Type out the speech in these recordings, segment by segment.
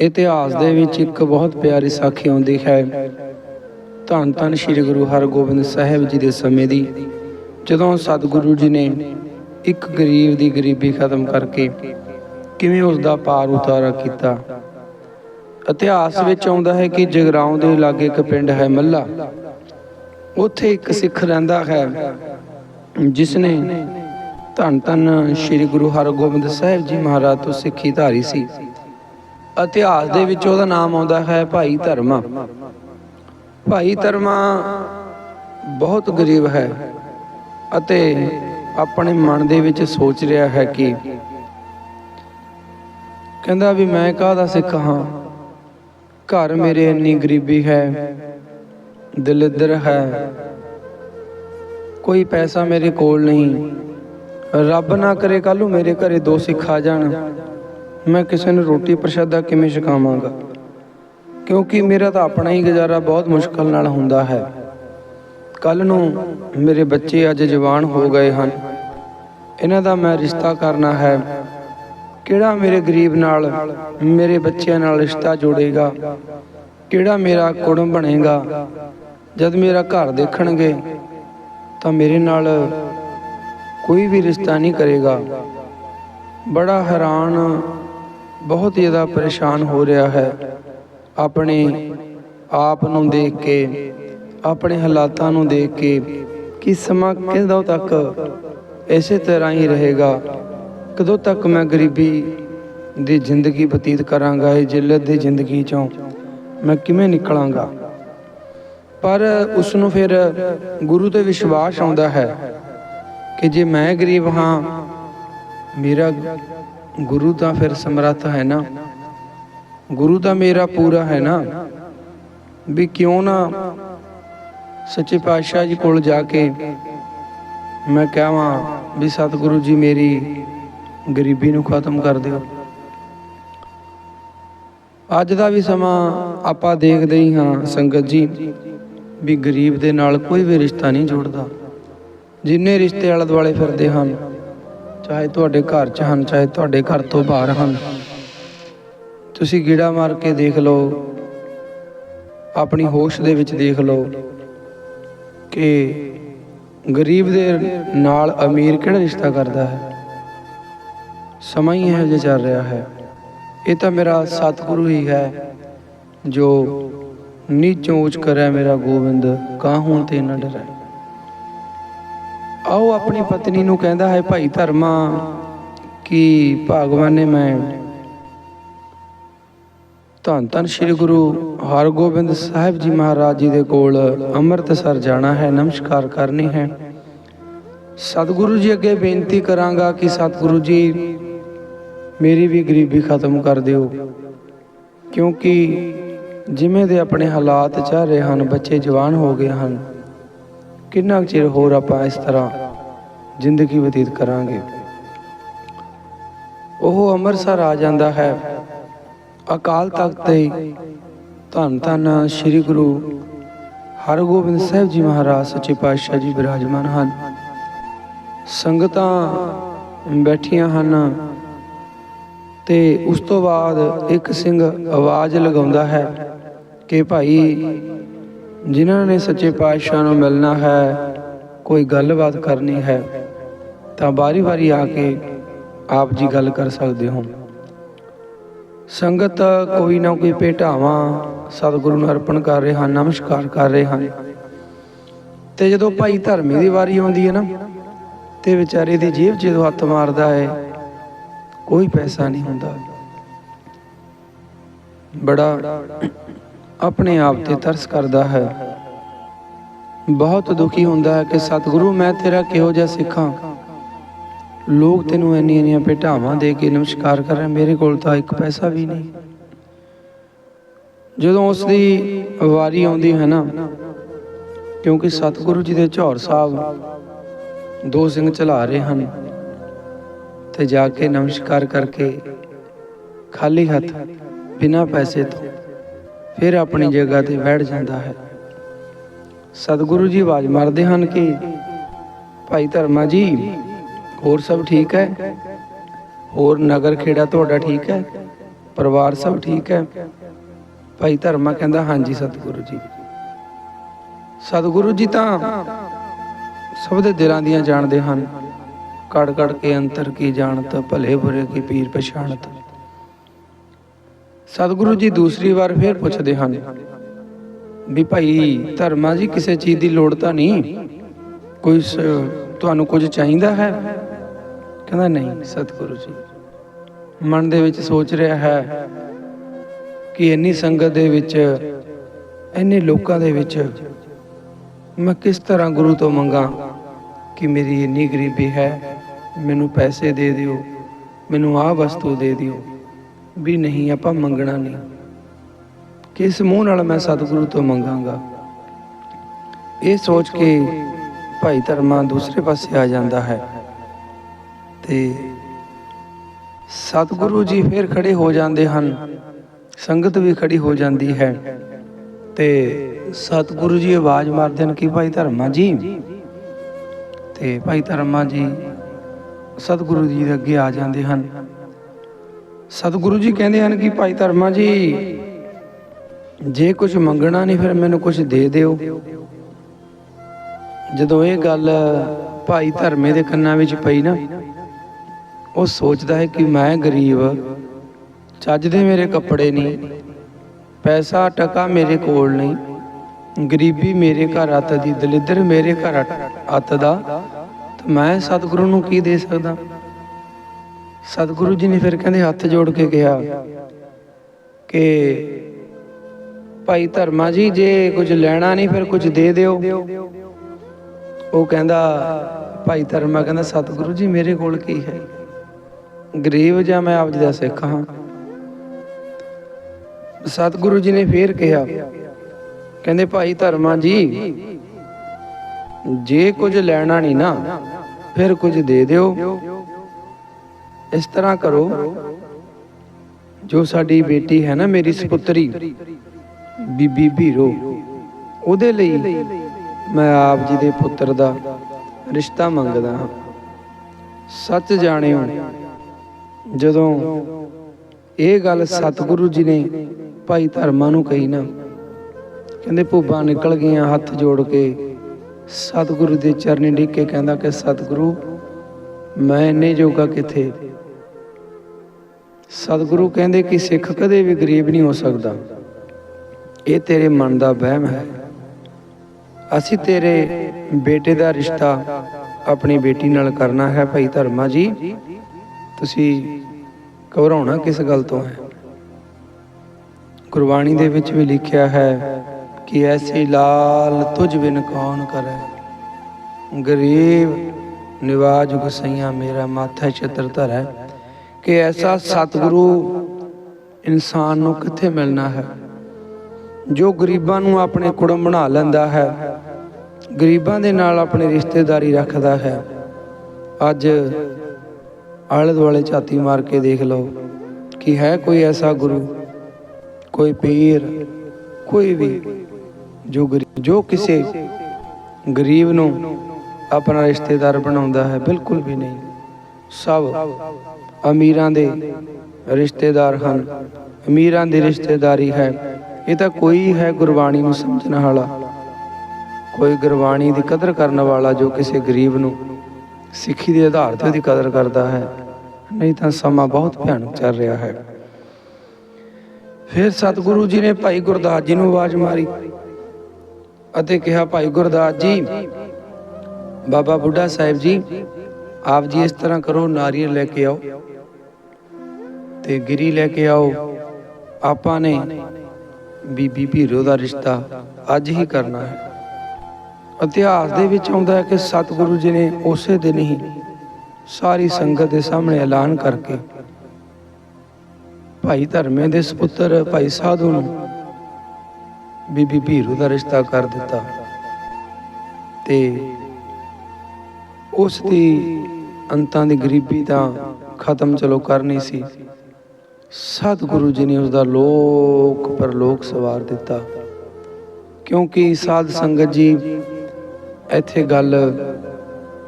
ਇਤਿਹਾਸ ਦੇ ਵਿੱਚ ਇੱਕ ਬਹੁਤ ਪਿਆਰੀ ਸਾਖੀ ਆਉਂਦੀ ਹੈ। ਧੰਨ ਧੰਨ ਸ੍ਰੀ ਗੁਰੂ ਹਰਗੋਬਿੰਦ ਸਾਹਿਬ ਜੀ ਦੇ ਸਮੇਂ ਦੀ, ਜਦੋਂ ਸਤਿਗੁਰੂ ਜੀ ਨੇ ਇੱਕ ਗਰੀਬ ਦੀ ਗਰੀਬੀ ਖਤਮ ਕਰਕੇ ਕਿਵੇਂ ਉਸ ਦਾ ਪਾਰ ਉਤਾਰਾ ਕੀਤਾ। ਇਤਿਹਾਸ ਵਿੱਚ ਆਉਂਦਾ ਹੈ ਕਿ ਜਗਰਾਉਂ ਦੇ ਲਾਗੇ ਇੱਕ ਪਿੰਡ ਹੈ ਮੱਲਾ। ਉੱਥੇ ਇੱਕ ਸਿੱਖ ਰਹਿੰਦਾ ਹੈ, ਜਿਸ ਨੇ ਧੰਨ ਧੰਨ ਸ੍ਰੀ ਗੁਰੂ ਹਰਗੋਬਿੰਦ ਸਾਹਿਬ ਜੀ ਮਹਾਰਾਜ ਤੋਂ ਸਿੱਖੀ ਧਾਰੀ ਸੀ। ਇਤਿਹਾਸ ਦੇ ਵਿੱਚ ਉਹਦਾ ਨਾਮ ਆਉਂਦਾ ਹੈ ਭਾਈ ਧਰਮਾ। ਭਾਈ ਧਰਮਾ ਬਹੁਤ ਗਰੀਬ ਹੈ ਅਤੇ ਆਪਣੇ ਮਨ ਦੇ ਵਿੱਚ ਸੋਚ ਰਿਹਾ ਹੈ ਕਿ ਕਹਿੰਦਾ ਵੀ ਮੈਂ ਕਾਹਦਾ ਸਿੱਖ ਹਾਂ? ਘਰ ਮੇਰੇ ਇੰਨੀ ਗਰੀਬੀ ਹੈ, ਦਲਿੱਦਰ ਹੈ, ਕੋਈ ਪੈਸਾ ਮੇਰੇ ਕੋਲ ਨਹੀਂ। ਰੱਬ ਨਾ ਕਰੇ ਕੱਲੂ ਮੇਰੇ ਘਰੇ ਦੋ ਸਿੱਖ ਆ ਜਾਣ। ਮੈਂ ਕਿਸੇ ਨੂੰ ਰੋਟੀ ਪ੍ਰਸ਼ਾਦਾ ਕਿਵੇਂ ਛਕਾਵਾਂਗਾ? ਕਿਉਂਕਿ ਮੇਰਾ ਤਾਂ ਆਪਣਾ ਹੀ ਗੁਜ਼ਾਰਾ ਬਹੁਤ ਮੁਸ਼ਕਲ ਨਾਲ ਹੁੰਦਾ ਹੈ। ਕੱਲ ਨੂੰ ਮੇਰੇ ਬੱਚੇ ਅੱਜ ਜਵਾਨ ਹੋ ਗਏ ਹਨ। ਇਹਨਾਂ ਦਾ ਮੈਂ ਰਿਸ਼ਤਾ ਕਰਨਾ ਹੈ। ਕਿਹੜਾ ਮੇਰੇ ਗਰੀਬ ਨਾਲ ਮੇਰੇ ਬੱਚਿਆਂ ਨਾਲ ਰਿਸ਼ਤਾ ਜੋੜੇਗਾ? ਕਿਹੜਾ ਮੇਰਾ ਕੁੜਮ ਬਣੇਗਾ? ਜਦ ਮੇਰਾ ਘਰ ਦੇਖਣਗੇ, ਤਾਂ ਮੇਰੇ ਨਾਲ ਕੋਈ ਵੀ ਰਿਸ਼ਤਾ ਨਹੀਂ ਕਰੇਗਾ। ਬੜਾ ਹੈਰਾਨ ਬਹੁਤ ਜ਼ਿਆਦਾ ਪਰੇਸ਼ਾਨ ਹੋ ਰਿਹਾ ਹੈ। ਆਪਣੇ ਆਪ ਨੂੰ ਦੇਖ ਕੇ, ਆਪਣੇ ਹਾਲਾਤਾਂ ਨੂੰ ਦੇਖ ਕੇ ਕਿ ਸਮਾਂ ਕਿਦੋਂ ਤੱਕ ਇਸੇ ਤਰ੍ਹਾਂ ਹੀ ਰਹੇਗਾ। ਕਦੋਂ ਤੱਕ ਮੈਂ ਗਰੀਬੀ ਦੀ ਜ਼ਿੰਦਗੀ ਬਤੀਤ ਕਰਾਂਗਾ, ਇਹ ਜਿੱਲਤ ਦੀ ਜ਼ਿੰਦਗੀ ਚੋਂ ਮੈਂ ਕਿਵੇਂ ਨਿਕਲਾਂਗਾ? ਪਰ ਉਸ ਨੂੰ ਫਿਰ ਗੁਰੂ ਤੇ ਵਿਸ਼ਵਾਸ ਆਉਂਦਾ ਹੈ ਕਿ ਜੇ ਮੈਂ ਗਰੀਬ ਹਾਂ, ਮੇਰਾ ਗੁਰੂ ਤਾਂ ਫਿਰ ਸਮਰੱਥ ਹੈ ਨਾ? ਗੁਰੂ ਤਾਂ ਮੇਰਾ ਪੂਰਾ ਹੈ ਨਾ? ਵੀ ਕਿਉਂ ਨਾ ਸੱਚੇ ਪਾਤਸ਼ਾਹ ਜੀ ਕੋਲ ਜਾ ਕੇ ਮੈਂ ਕਹਾਂ ਵੀ ਸਤਿਗੁਰੂ ਜੀ ਮੇਰੀ ਗਰੀਬੀ ਨੂੰ ਖਤਮ ਕਰ ਦਿਓ। ਅੱਜ ਦਾ ਵੀ ਸਮਾਂ ਆਪਾਂ ਦੇਖਦੇ ਹੀ ਹਾਂ ਸੰਗਤ ਜੀ ਵੀ ਗਰੀਬ ਦੇ ਨਾਲ ਕੋਈ ਵੀ ਰਿਸ਼ਤਾ ਨਹੀਂ ਜੋੜਦਾ। ਜਿੰਨੇ ਰਿਸ਼ਤੇ ਆਲੇ ਦੁਆਲੇ ਫਿਰਦੇ ਹਨ ਚਾਹੇ ਤੁਹਾਡੇ ਘਰ 'ਚ ਹਨ, ਚਾਹੇ ਤੁਹਾਡੇ ਘਰ ਤੋਂ ਬਾਹਰ ਹਨ। ਤੁਸੀਂ ਗੀੜਾ ਮਾਰ ਕੇ ਦੇਖ ਲਓ। ਆਪਣੀ ਹੋਸ਼ ਦੇ ਵਿੱਚ ਦੇਖ ਲਓ ਕਿ ਗਰੀਬ ਦੇ ਨਾਲ ਅਮੀਰ ਕਿਹੜਾ ਰਿਸ਼ਤਾ ਕਰਦਾ ਹੈ? ਸਮਾਂ ਹੀ ਇਹੋ ਜਿਹਾ ਚੱਲ ਰਿਹਾ ਹੈ। ਇਹ ਤਾਂ ਮੇਰਾ ਸਤਿਗੁਰੂ ਹੀ ਹੈ ਜੋ ਨੀਚੋਂ ਉੱਚ ਕਰੇ ਮੇਰਾ ਗੋਬਿੰਦ, ਕਾਹੂੰ ਤੇ ਨਾ ਡਰੈ ਆਓ ਆਪਣੀ ਪਤਨੀ ਨੂੰ ਕਹਿੰਦਾ ਹੈ, ਭਾਈ ਧਰਮਾ, ਕਿ ਭਗਵਾਨ ਨੇ ਮੈਂ ਧੰਨ ਧੰਨ ਸ੍ਰੀ ਗੁਰੂ ਹਰਗੋਬਿੰਦ ਸਾਹਿਬ ਜੀ ਮਹਾਰਾਜ ਜੀ ਦੇ ਕੋਲ ਅੰਮ੍ਰਿਤਸਰ ਜਾਣਾ ਹੈ, ਨਮਸਕਾਰ ਕਰਨੀ ਹੈ। ਸਤਿਗੁਰੂ ਜੀ ਅੱਗੇ ਬੇਨਤੀ ਕਰਾਂਗਾ ਕਿ ਸਤਿਗੁਰੂ ਜੀ ਮੇਰੀ ਵੀ ਗਰੀਬੀ ਖਤਮ ਕਰ ਦਿਓ, ਕਿਉਂਕਿ ਜਿਵੇਂ ਦੇ ਆਪਣੇ ਹਾਲਾਤ ਚੱਲ ਰਹੇ ਹਨ, ਬੱਚੇ ਜਵਾਨ ਹੋ ਗਏ ਹਨ ਕਿੰਨਾ ਕੁ ਚਿਰ ਹੋਰ ਆਪਾਂ ਇਸ ਤਰ੍ਹਾਂ ਜ਼ਿੰਦਗੀ ਬਤੀਤ ਕਰਾਂਗੇ? ਉਹ ਅੰਮ੍ਰਿਤਸਰ ਆ ਜਾਂਦਾ ਹੈ। ਅਕਾਲ ਤਖਤ ਤੇ ਧੰਨ ਧੰਨ ਸ੍ਰੀ ਗੁਰੂ ਹਰਗੋਬਿੰਦ ਸਾਹਿਬ ਜੀ ਮਹਾਰਾਜ, ਸੱਚੇ ਪਾਤਸ਼ਾਹ ਜੀ ਬਿਰਾਜਮਾਨ ਹਨ। ਸੰਗਤਾਂ ਬੈਠੀਆਂ ਹਨ ਤੇ ਉਸ ਤੋਂ ਬਾਅਦ ਇੱਕ ਸਿੰਘ ਆਵਾਜ਼ ਲਗਾਉਂਦਾ ਹੈ ਕਿ ਭਾਈ ਜਿਨ੍ਹਾਂ ਨੇ ਸੱਚੇ ਪਾਤਸ਼ਾਹ ਨੂੰ ਮਿਲਣਾ ਹੈ, ਕੋਈ ਗੱਲਬਾਤ ਕਰਨੀ ਹੈ, ਤਾਂ ਬਾਰੀ-ਬਾਰੀ ਆ ਕੇ ਆਪ ਜੀ ਗੱਲ ਕਰ ਸਕਦੇ ਹੋ। ਸੰਗਤ ਕੋਈ ਨਾ ਕੋਈ ਭੇਟਾਵਾਂ ਸਤਿਗੁਰੂ ਨੂੰ ਅਰਪਣ ਕਰ ਰਹੇ ਹਨ, ਨਮਸਕਾਰ ਕਰ ਰਹੇ ਹਨ। ਤੇ ਜਦੋਂ ਭਾਈ ਧਰਮੀ ਦੀ ਵਾਰੀ ਆਉਂਦੀ ਹੈ ਨਾ, ਤੇ ਵਿਚਾਰੇ ਦੀ ਜੇਬ ਜਦੋਂ ਹੱਥ ਮਾਰਦਾ ਹੈ, ਕੋਈ ਪੈਸਾ ਨਹੀਂ ਹੁੰਦਾ। ਬੜਾ ਆਪਣੇ ਆਪ ਤੇ ਤਰਸ ਕਰਦਾ ਹੈ। ਬਹੁਤ ਦੁਖੀ ਹੁੰਦਾ ਹੈ ਕਿ ਸਤਿਗੁਰੂ, ਮੈਂ ਤੇਰਾ ਕਿਹੋ ਜਿਹਾ ਸਿੱਖਾਂ? ਲੋਕ ਤੈਨੂੰ ਇੰਨੀਆਂ ਇੰਨੀਆਂ ਭੇਟਾਵਾਂ ਦੇ ਕੇ ਨਮਸਕਾਰ ਕਰ ਰਹੇ, ਮੇਰੇ ਕੋਲ ਤਾਂ ਇੱਕ ਪੈਸਾ ਵੀ ਨਹੀਂ। ਜਦੋਂ ਉਸ ਦੀ ਵਾਰੀ ਆਉਂਦੀ ਹੈ ਨਾ, ਕਿਉਂਕਿ ਸਤਿਗੁਰੂ ਜੀ ਦੇ ਝੌਰ ਸਾਹਿਬ ਦੋ ਸਿੰਘ ਚਲਾ ਰਹੇ ਹਨ, ਤੇ ਜਾ ਕੇ ਨਮਸਕਾਰ ਕਰਕੇ ਖਾਲੀ ਹੱਥ ਬਿਨਾਂ ਪੈਸੇ ਤੋਂ ਫਿਰ ਆਪਣੀ ਜਗ੍ਹਾ ਤੇ ਬੈਠ ਜਾਂਦਾ ਹੈ। ਸਤਿਗੁਰੂ ਜੀ ਆਵਾਜ਼ ਮਾਰਦੇ ਹਨ ਕਿ, ਭਾਈ ਧਰਮਾ ਜੀ, ਹੋਰ ਸਭ ਠੀਕ ਹੈ? ਹੋਰ ਨਗਰ ਖੇੜਾ ਤੁਹਾਡਾ ਠੀਕ ਹੈ? ਪਰਿਵਾਰ ਸਭ ਠੀਕ ਹੈ? ਭਾਈ ਧਰਮਾ ਕਹਿੰਦਾ, ਹਾਂਜੀ ਸਤਿਗੁਰੂ ਜੀ। ਸਤਿਗੁਰੂ ਜੀ ਤਾਂ ਸਭ ਦੇ ਦਿਲਾਂ ਦੀਆਂ ਜਾਣਦੇ ਹਨ। ਕੜ ਕੜ ਕੇ ਅੰਤਰ ਕੀ ਜਾਣਤ, ਭਲੇ ਬੁਰੇ ਕੀ ਪੀਰ ਪਛਾਣਤ। ਸਤਿਗੁਰੂ ਜੀ ਦੂਸਰੀ ਵਾਰ ਫੇਰ ਪੁੱਛਦੇ ਹਨ ਵੀ ਭਾਈ, ਧਰਮਾ ਜੀ ਕਿਸੇ ਚੀਜ਼ ਦੀ ਲੋੜ ਤਾਂ ਨਹੀਂ? ਕੋਈ ਤੁਹਾਨੂੰ ਕੁਝ ਚਾਹੀਦਾ ਹੈ? ਕਹਿੰਦਾ ਨਹੀਂ, ਸਤਿਗੁਰੂ ਜੀ। ਮਨ ਦੇ ਵਿੱਚ ਸੋਚ ਰਿਹਾ ਹੈ ਕਿ ਇੰਨੀ ਸੰਗਤ ਦੇ ਵਿੱਚ, ਇੰਨੇ ਲੋਕਾਂ ਦੇ ਵਿੱਚ ਮੈਂ ਕਿਸ ਤਰ੍ਹਾਂ ਗੁਰੂ ਤੋਂ ਮੰਗਾ ਕਿ ਮੇਰੀ ਇੰਨੀ ਗਰੀਬੀ ਹੈ, ਮੈਨੂੰ ਪੈਸੇ ਦੇ ਦਿਓ, ਮੈਨੂੰ ਆਹ ਵਸਤੂ ਦੇ ਦਿਓ। ਵੀ ਨਹੀਂ, ਆਪਾਂ ਮੰਗਣਾ ਨਹੀਂ। ਕਿਸ ਮੂੰਹ ਨਾਲ ਮੈਂ ਸਤਿਗੁਰੂ ਤੋਂ ਮੰਗਾਂਗਾ? ਇਹ ਸੋਚ ਕੇ ਭਾਈ ਧਰਮਾ ਦੂਸਰੇ ਪਾਸੇ ਆ ਜਾਂਦਾ ਹੈ ਤੇ ਸਤਿਗੁਰੂ ਜੀ ਫਿਰ ਖੜੇ ਹੋ ਜਾਂਦੇ ਹਨ। ਸੰਗਤ ਵੀ ਖੜੀ ਹੋ ਜਾਂਦੀ ਹੈ ਤੇ ਸਤਿਗੁਰੂ ਜੀ ਆਵਾਜ਼ ਮਾਰਦੇ ਹਨ ਕਿ ਭਾਈ ਧਰਮਾ ਜੀ, ਤੇ ਭਾਈ ਧਰਮਾ ਜੀ ਸਤਿਗੁਰੂ ਜੀ ਦੇ ਅੱਗੇ ਆ ਜਾਂਦੇ ਹਨ। ਸਤਿਗੁਰੂ ਜੀ ਕਹਿੰਦੇ ਹਨ ਕਿ ਭਾਈ ਧਰਮਾ ਜੀ, ਜੇ ਕੁਝ ਮੰਗਣਾ ਨਹੀਂ ਫਿਰ ਮੈਨੂੰ ਕੁਝ ਦੇ ਦਿਓ। ਜਦੋਂ ਇਹ ਗੱਲ ਭਾਈ ਧਰਮੇ ਦੇ ਕੰਨਾਂ ਵਿੱਚ ਪਈ ਨਾ, ਉਹ ਸੋਚਦਾ ਹੈ ਕਿ ਮੈਂ ਗਰੀਬ, ਚੱਜ ਦੇ ਮੇਰੇ ਕੱਪੜੇ ਨਹੀਂ, ਪੈਸਾ ਟਕਾ ਮੇਰੇ ਕੋਲ ਨਹੀਂ, ਗਰੀਬੀ ਮੇਰੇ ਘਰ ਅੱਤ ਦੀ, ਦਲਿੱਦਰ ਮੇਰੇ ਘਰ ਅੱਤ ਦਾ, ਤੇ ਮੈਂ ਸਤਿਗੁਰੂ ਨੂੰ ਕੀ ਦੇ ਸਕਦਾ? ਸਤਿਗੁਰੂ ਜੀ ਨੇ ਫਿਰ ਕਹਿੰਦੇ ਹੱਥ ਜੋੜ ਕੇ ਕਿਹਾ ਕਿ ਭਾਈ ਧਰਮਾ ਜੀ, ਜੇ ਕੁਝ ਲੈਣਾ ਨਹੀਂ ਫਿਰ ਕੁਝ ਦੇ ਦਿਓ। ਉਹ ਕਹਿੰਦਾ, ਭਾਈ ਧਰਮਾ ਕਹਿੰਦਾ, ਸਤਿਗੁਰੂ ਜੀ ਮੇਰੇ ਕੋਲ ਕੀ ਹੈ? ਗਰੀਬ ਜਾਂ ਮੈਂ ਆਪ ਜੀ ਦਾ ਸਿੱਖ ਹਾਂ? ਸਤਿਗੁਰੂ ਜੀ ਨੇ ਫੇਰ ਕਿਹਾ, ਕਹਿੰਦੇ ਭਾਈ ਧਰਮਾ ਜੀ, ਜੇ ਕੁਝ ਲੈਣਾ ਨਹੀਂ ਨਾ, ਫਿਰ ਕੁਝ ਦੇ ਦਿਓ। ਇਸ ਤਰ੍ਹਾਂ ਕਰੋ, ਜੋ ਸਾਡੀ ਬੇਟੀ ਹੈ ਨਾ ਮੇਰੀ ਸੁਪੁੱਤਰੀ, ਬੀਬੀ ਭੀਰੋ, ਉਹਦੇ ਲਈ ਮੈਂ ਆਪ ਜੀ ਦੇ ਪੁੱਤਰ ਦਾ ਰਿਸ਼ਤਾ ਮੰਗਦਾ ਹਾਂ। ਸੱਚ ਜਾਣਿਓ, ਜਦੋਂ ਇਹ ਗੱਲ ਸਤਿਗੁਰੂ ਜੀ ਨੇ ਭਾਈ ਧਰਮਾ ਨੂੰ ਕਹੀ ਨਾ, ਕਹਿੰਦੇ ਭੁੱਬਾਂ ਨਿਕਲ ਗਈਆਂ ਹੱਥ ਜੋੜ ਕੇ, ਸਤਿਗੁਰੂ ਦੇ ਚਰਨੀ ਡਿੱਗ ਕੇ ਕਹਿੰਦਾ ਕਿ ਸਤਿਗੁਰੂ, ਮੈਂ ਇੰਨੇ ਜੋਗਾ ਕਿੱਥੇ? ਸਤਿਗੁਰੂ ਕਹਿੰਦੇ ਕਿ ਸਿੱਖ ਕਦੇ ਵੀ ਗਰੀਬ ਨਹੀਂ ਹੋ ਸਕਦਾ। ਇਹ ਤੇਰੇ ਮਨ ਦਾ ਵਹਿਮ ਹੈ। ਅਸੀਂ ਤੇਰੇ ਬੇਟੇ ਦਾ ਰਿਸ਼ਤਾ ਆਪਣੀ ਬੇਟੀ ਨਾਲ ਕਰਨਾ ਹੈ ਭਾਈ ਧਰਮਾ ਜੀ। ਤੁਸੀਂ ਘਬਰਾਉਣਾ ਕਿਸ ਗੱਲ ਤੋਂ ਹੈ? ਗੁਰਬਾਣੀ ਦੇ ਵਿੱਚ ਵੀ ਲਿਖਿਆ ਹੈ ਕਿ ਐਸੀ ਲਾਲ ਤੁਝ ਬਿਨ ਕੌਣ ਕਰੇ? ਗਰੀਬ ਨਿਵਾਜ ਗੁਸਈਆ, ਮੇਰਾ ਮਾਥਾ ਛਤਰ ਧਰੈ। ਕਿ ਐਸਾ ਸਤਿਗੁਰੂ ਇਨਸਾਨ ਨੂੰ ਕਿੱਥੇ ਮਿਲਣਾ ਹੈ? ਜੋ ਗਰੀਬਾਂ ਨੂੰ ਆਪਣੇ ਕੁੜਮ ਬਣਾ ਲੈਂਦਾ ਹੈ, ਗਰੀਬਾਂ ਦੇ ਨਾਲ ਆਪਣੀ ਰਿਸ਼ਤੇਦਾਰੀ ਰੱਖਦਾ ਹੈ। ਅੱਜ ਆਲੇ ਦੁਆਲੇ ਝਾਤੀ ਮਾਰ ਕੇ ਦੇਖ ਲਓ ਕਿ ਹੈ ਕੋਈ ਐਸਾ ਗੁਰੂ, ਕੋਈ ਪੀਰ, ਕੋਈ ਵੀ ਜੋ ਗਰੀ- ਜੋ ਕਿਸੇ ਗਰੀਬ ਨੂੰ ਆਪਣਾ ਰਿਸ਼ਤੇਦਾਰ ਬਣਾਉਂਦਾ ਹੈ। ਬਿਲਕੁਲ ਵੀ ਨਹੀਂ। ਸਭ ਅਮੀਰਾਂ ਦੇ ਰਿਸ਼ਤੇਦਾਰ ਹਨ। ਅਮੀਰਾਂ ਦੀ ਰਿਸ਼ਤੇਦਾਰੀ ਹੈ। ਇਹ ਤਾਂ ਕੋਈ ਹੈ ਗੁਰਬਾਣੀ ਨੂੰ ਸਮਝਣ ਵਾਲਾ। ਕੋਈ ਗੁਰਬਾਣੀ ਦੀ ਕਦਰ ਕਰਨ ਵਾਲਾ ਜੋ ਕਿਸੇ ਗਰੀਬ ਨੂੰ ਸਿੱਖੀ ਦੇ ਆਧਾਰ ਤੇ ਉਹਦੀ ਕਦਰ ਕਰਦਾ ਹੈ। ਨਹੀਂ ਤਾਂ ਸਮਾਂ ਬਹੁਤ ਭਿਆਨਕ ਚੱਲ ਰਿਹਾ ਹੈ। ਫਿਰ ਸਤਿਗੁਰੂ ਜੀ ਨੇ ਭਾਈ ਗੁਰਦਾਸ ਜੀ ਨੂੰ ਆਵਾਜ਼ ਮਾਰੀ ਅਤੇ ਕਿਹਾ, ਭਾਈ ਗੁਰਦਾਸ ਜੀ, ਬਾਬਾ ਬੁੱਢਾ ਸਾਹਿਬ ਜੀ, ਆਪ ਜੀ ਇਸ ਤਰ੍ਹਾਂ ਕਰੋ, ਨਾਰੀਅਲ ਲੈ ਕੇ ਆਓ। ਤੇ ਗਿਰੀ ਲੈ ਕੇ ਆਓ। ਆਪਾਂ ਨੇ ਬੀਬੀ ਭੀਰੋ ਦਾ ਰਿਸ਼ਤਾ ਅੱਜ ਹੀ ਕਰਨਾ ਹੈ। ਇਤਿਹਾਸ ਦੇ ਵਿੱਚ ਆਉਂਦਾ ਹੈ ਕਿ ਸਤਿਗੁਰੂ ਜੀ ਨੇ ਉਸੇ ਦਿਨ ਹੀ ਸਾਰੀ ਸੰਗਤ ਦੇ ਸਾਹਮਣੇ ਐਲਾਨ ਕਰਕੇ ਭਾਈ ਧਰਮੇ ਦੇ ਸੁਪੁੱਤਰ ਭਾਈ ਸਾਧੂ ਨੂੰ ਬੀਬੀ ਭੀਰੂ ਦਾ ਰਿਸ਼ਤਾ ਕਰ ਦਿੱਤਾ ਤੇ ਉਸ ਦੀ ਅੰਤਾਂ ਦੀ ਗਰੀਬੀ ਤਾਂ ਖਤਮ ਚਲੋ ਕਰਨੀ ਸੀ। ਸਤਿਗੁਰੂ ਜੀ ਨੇ ਉਸ ਦਾ ਲੋਕ ਪਰਲੋਕ ਸਵਾਰ ਦਿੱਤਾ। ਕਿਉਂਕਿ ਸਾਧ ਸੰਗਤ ਜੀ, ਇੱਥੇ ਗੱਲ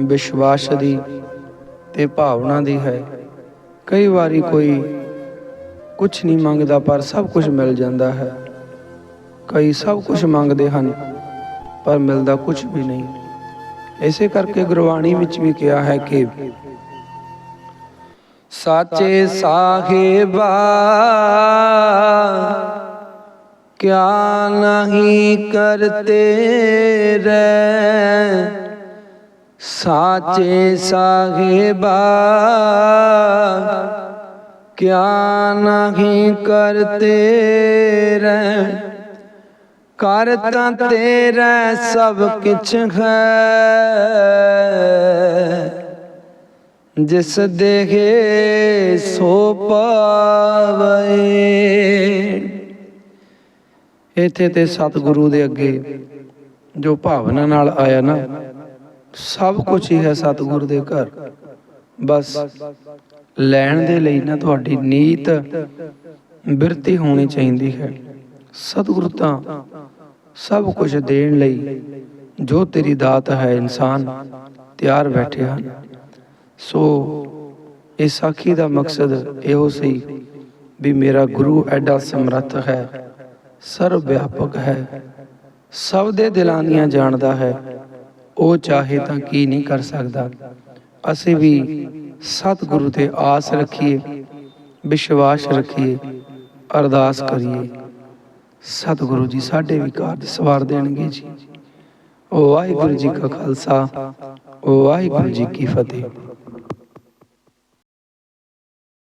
ਵਿਸ਼ਵਾਸ ਦੀ ਤੇ ਭਾਵਨਾ ਦੀ ਹੈ। ਕਈ ਵਾਰੀ ਕੋਈ ਕੁਝ ਨਹੀਂ ਮੰਗਦਾ, ਪਰ ਸਭ ਕੁਝ ਮਿਲ ਜਾਂਦਾ ਹੈ। ਕਈ ਸਭ ਕੁਝ ਮੰਗਦੇ ਹਨ, ਪਰ ਮਿਲਦਾ ਕੁਝ ਵੀ ਨਹੀਂ। ਇਸੇ ਕਰਕੇ ਗੁਰਬਾਣੀ ਵਿੱਚ ਵੀ ਕਿਹਾ ਹੈ ਕਿ ਸਾਚੇ ਸਾਹਿਬਾ ਕਿਆ ਨਹੀਂ ਕਰਤੇ ਰਹਿ? ਸਾਚੇ ਸਾਹਿਬਾ ਕਿਆ ਨਹੀਂ ਕਰਤੇ ਰਹਿ? ਕਰ ਤਾਂ ਤੇਰਾ ਸਭ ਕਿਛ ਹੈ। ਜਿਸ ਦੇਗੇ ਸੋ ਪਾਵੇ। ਇੱਥੇ ਤੇ ਸਤਿਗੁਰੂ ਦੇ ਅੱਗੇ ਜੋ ਭਾਵਨਾ ਨਾਲ ਆਇਆ ਨਾ, ਸਭ ਕੁਝ ਹੀ ਹੈ ਸਤਿਗੁਰੂ ਦੇ ਘਰ। ਬਸ ਲੈਣ ਦੇ ਲਈ ਨਾ ਤੁਹਾਡੀ ਨੀਤ ਬਿਰਤੀ ਹੋਣੀ ਚਾਹੀਦੀ ਹੈ। ਸਤਿਗੁਰੂ ਤਾਂ ਸਭ ਕੁਝ ਦੇਣ ਲਈ ਜੋ ਤੇਰੀ ਦਾਤ ਹੈ ਇਨਸਾਨ ਤਿਆਰ ਬੈਠੇ ਹਨ। ਸੋ ਇਸ ਸਾਖੀ ਦਾ ਮਕਸਦ ਇਹੋ ਸੀ ਵੀ ਮੇਰਾ ਗੁਰੂ ਐਡਾ ਸਮਰੱਥ ਹੈ ਸਰਵ ਵਿਆਪਕ ਹੈ, ਸਭ ਦੇ ਦਿਲਾਂ ਦੀਆਂ ਜਾਣਦਾ ਹੈ, ਉਹ ਚਾਹੇ ਤਾਂ ਕੀ ਨਹੀਂ ਕਰ ਸਕਦਾ। ਅਸੀਂ ਵੀ ਸਤਿਗੁਰੂ ਤੇ ਆਸ ਰੱਖੀਏ, ਵਿਸ਼ਵਾਸ ਰੱਖੀਏ, ਅਰਦਾਸ ਕਰੀਏ। ਸਤਿਗੁਰੂ ਜੀ ਸਾਡੇ ਵੀ ਕਾਰਜ ਸਵਾਰ ਦੇਣਗੇ ਜੀ। ਵਾਹਿਗੁਰੂ ਜੀ ਕਾ ਖਾਲਸਾ, ਵਾਹਿਗੁਰੂ ਜੀ ਕੀ ਫਤਿਹ।